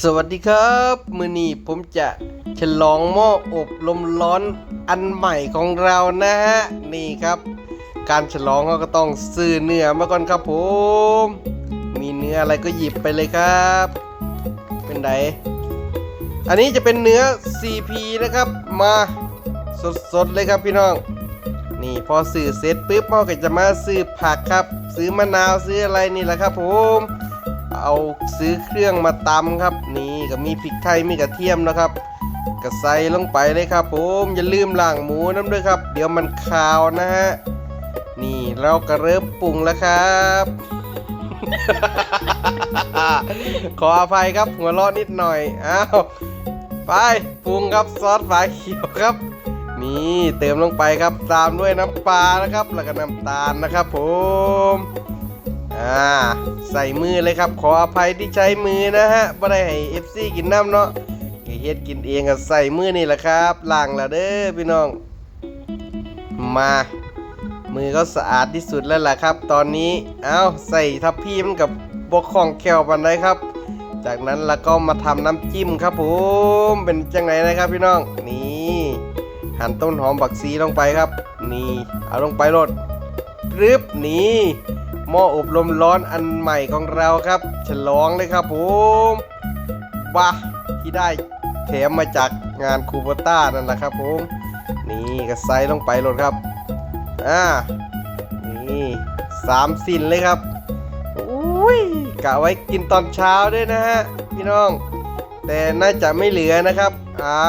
สวัสดีครับ มือนี้ผมจะฉลองหม้ออบลมร้อนอันใหม่ของเรานะฮะ นี่ครับ การฉลองเขาก็ต้องซื้อเนื้อมาก่อนครับผม มีเนื้ออะไรก็หยิบไปเลยครับ เป็นไดอันนี้จะเป็นเนื้อ CP นะครับ มาสดๆเลยครับพี่น้อง นี่พอซื้อเสร็จปุ๊บพ่อก็จะมาซื้อผักครับ ซื้อมะนาวซื้ออะไรนี่แหละครับผม เอาซื้อเครื่องมาตำครับ นี่ก็มีพริกไทยมีกระเทียมนะครับก็ใส่ลงไปเลยครับผมอย่าลืมล้างหมูน้ำด้วยครับ เดี๋ยวมันคาวนะฮะนี่เราก็เริ่มปรุงแล้วครับ ขออภัยครับหัวเราะนิดหน่อยอ้าวไปปรุงครับซอสฝาเขียวครับ นี่เติมลงไปครับตามด้วยน้ำปลานะครับ แล้วก็น้ำตาลนะครับผม อ่าใส่มือเลยครับ ขออภัยที่ใช้มือนะฮะไม่ได้ให้ FC กินน้ำเนาะแกเฮ็ดกินเองก็ใส่มือนี่แหละครับล้างแล้วเด้อพี่น้อง มา มือก็สะอาดที่สุดแล้วล่ะครับ ตอนนี้เอาใส่ทับพี่มันกับบกของแควปันไดครับ จากนั้นแล้วก็มาทำน้ำจิ้มครับผมเป็นจังไงนะครับพี่น้องนี่หั่นต้นหอมบักซีลงไปครับ นี่เอาลงไปรดรึบนี่ หม้ออบลมร้อนอันใหม่ของเราครับ ฉลองเลยครับผมว้าที่ได้แถมมาจากงานคูโบต้านั่นแหละครับผมนี่ก็ใส่ลงไปรดครับอ่านี่สามสินเลยครับอุ้ยกะไว้กินตอนเช้าด้วยนะฮะพี่น้อง แต่น่าจะไม่เหลือนะครับอ่า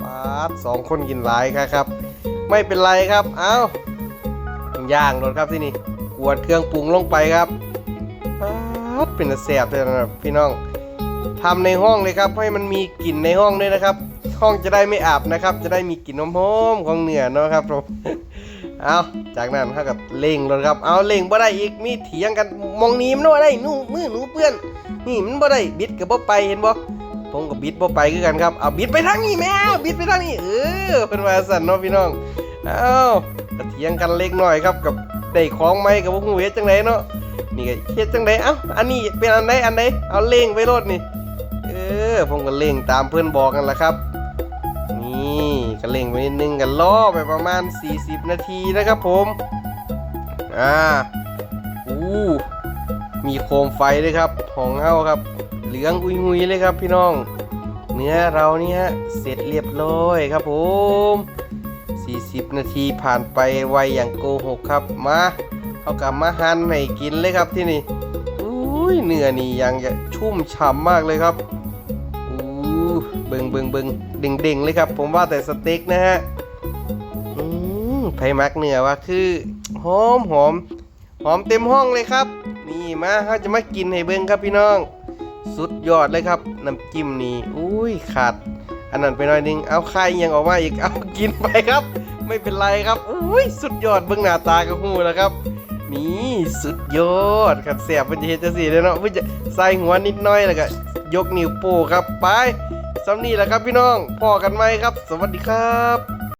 ปาดสองคนกินหลายครับครับ ไม่เป็นไรครับ เอาย่างรถครับที่นี่ กวดเครื่องปรุงลงไปครับปาดเป็นแสบเลยนะครับพี่น้องทำในห้องเลยครับให้มันมีกลิ่นในห้องด้วยนะครับ ห้องจะได้ไม่อับนะครับ จะได้มีกลิ่นหอมๆของเนื้อเนาะครับผมเอาจากนั้นเขาก็เล่งรถครับ เอาเล่งบ่ได้อีกมีเถียงกันมองนี้มันบ่ได้นู่มือหนูเปื้อนนี่มันบ่ได้บิดกับบ่ไปเห็นบ่ผมกับบิดบ่ไปคือกันครับเอาบิดไปทางนี้แม่บิดไปทางนี้เออเป็นว่าสันเนาะพี่น้องเอาก็เถียงกันเล็กน้อยครับกับ ได้ของไหมกับบ่ฮู้เฮ็ดจังไดเนาะนี่ก็เฮ็ดจังไดเอ้าอันนี้เป็นอันใดอันใดเอาเล่งไปรถนี่เออผมก็เล่งตามเพื่อนบอกกันละครับ นี่ก็เล่งไปนิดนึงกันล่อไปประมาณ 40 นาทีนะครับผมอ่าอู้มีโคมไฟด้วยครับของเฮาครับ เหลืองอุยหุยเลยครับพี่น้อง เนื้อเรานี่ฮะเสร็จเรียบร้อยครับผม 40 นาทีผ่านไปไวอย่างโกหกครับมาเอากลับมาหั่นให้กินเลยครับที่นี่อุ้ยเนื้อนี่ยังจะชุ่มฉ่ำมากเลยครับอู้เบิงเบิงเบิงเด้งเด้งเลยครับ ผมว่าแต่สเต็กนะฮะอืมไผมักเนื้อว่าคือหอมหอมหอมเต็มห้องเลยครับ นี่มาเขาจะมากินให้เบิงครับพี่น้อง สุดยอดเลยครับน้ำจิ้มนี่อุ้ยขาด อันนั้นไปหน่อยนึงเอาไข่ยังออกมาอีกเอากินไปครับ ไม่เป็นไรครับอุ้ยสุดยอดเบิ่งหน้าตากับหูแล้วครับนี่สุดยอดครับเสียบเป็นเฮจสีเลยเนาะเพื่อจะใส่หัวนิดหน่อยแล้วก็ยกนิ้วโป้ครับไปสำนี่แหละครับพี่น้องพอกันไหมครับ สวัสดีครับ